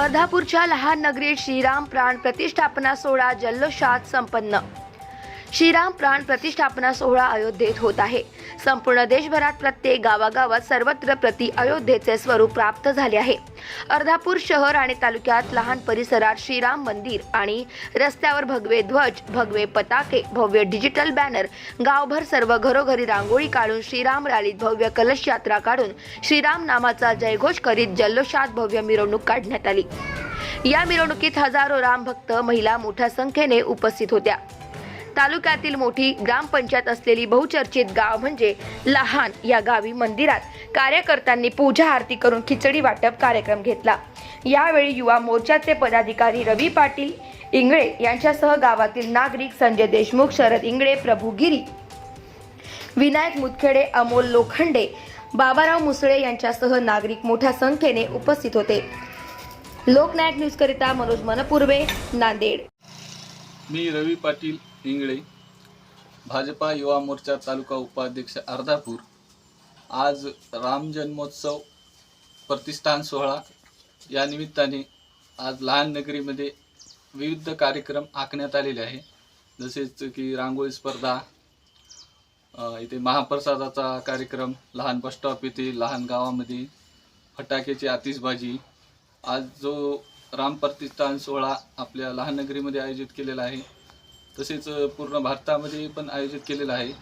अर्धापूरच्या लहान नगरीत श्रीराम प्राण प्रतिष्ठापना सोहळा जल्लोषात संपन्न. श्रीराम प्राण प्रतिष्ठापना सोहळा अयोध्येत होत आहे. संपूर्ण देशभरात प्रत्येक गावागावात सर्वत्र प्रति अयोध्येचे स्वरूप प्राप्त झाले आहे. अर्धापूर शहर आणि तालुक्यात लहान परिसरात श्रीराम मंदिर आणि रस्त्यावर भगवे ध्वज भगवे पताके भव्य डिजिटल बॅनर गावभर सर्व घरोघरी रांगोळी काढून श्रीराम रॅलीत भव्य कलश यात्रा काढून श्रीराम नामाचा जयघोष करीत जल्लोषात भव्य मिरवणूक काढण्यात आली. या मिरवणुकीत हजारो रामभक्त महिला मोठ्या संख्येने उपस्थित होत्या. तालुक्यातील मोठी ग्रामपंचायत असलेली बहुचर्चित गाव म्हणजे लहान या गावी मंदिरात कार्यकर्त्यांनी पूजा आरती करून खिचडी वाटप कार्यक्रम घेतला. यावेळी युवा मोर्चाचे पदाधिकारी रवी पाटील इंगळे यांच्यासह गावातील नागरिक संजय देशमुख शरद इंगळे प्रभू गिरी विनायक मुतखेडे अमोल लोखंडे बाबाराव मुसळे यांच्यासह नागरिक मोठ्या संख्येने उपस्थित होते. लोकनायक न्यूजकरिता मनोज मनपूर्वे नांदेड. मी रवी पाटील इंगळे भाजपा युवा मोर्चा तालुका उपाध्यक्ष अर्धापूर आज राम जन्मोत्सव प्रतिष्ठान सोहळा. या निमित्ताने आज लहान नगरीमध्ये विविध कार्यक्रम आखण्यात आलेले आहे. जसेच की रांगोळी स्पर्धा इथे महाप्रसादाचा कार्यक्रम लहान बस स्टॉप येथे लहान गावामध्ये फटाक्याची आतिषबाजी. आज जो राम प्रतिष्ठान सोहळा आपल्या लहान नगरीमध्ये आयोजित केलेला आहे तसेच पूर्ण भारतामध्ये पण आयोजित केलेलं आहे.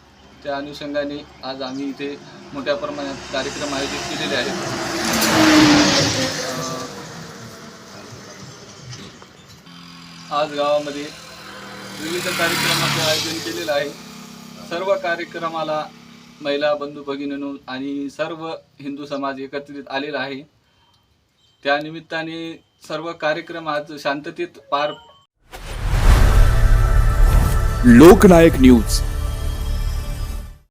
त्या अनुषंगाने आज आम्ही इथे मोठ्या प्रमाणात कार्यक्रम आयोजित केलेले आहेत. आज गावामध्ये विविध कार्यक्रमाचं आयोजन केलेलं आहे. सर्व कार्यक्रमाला महिला बंधू भगिनींनो आणि सर्व हिंदू समाज एकत्रित आलेला आहे. त्यानिमित्ताने सर्व कार्यक्रम आज शांततेत पार लोकनायक न्यूज.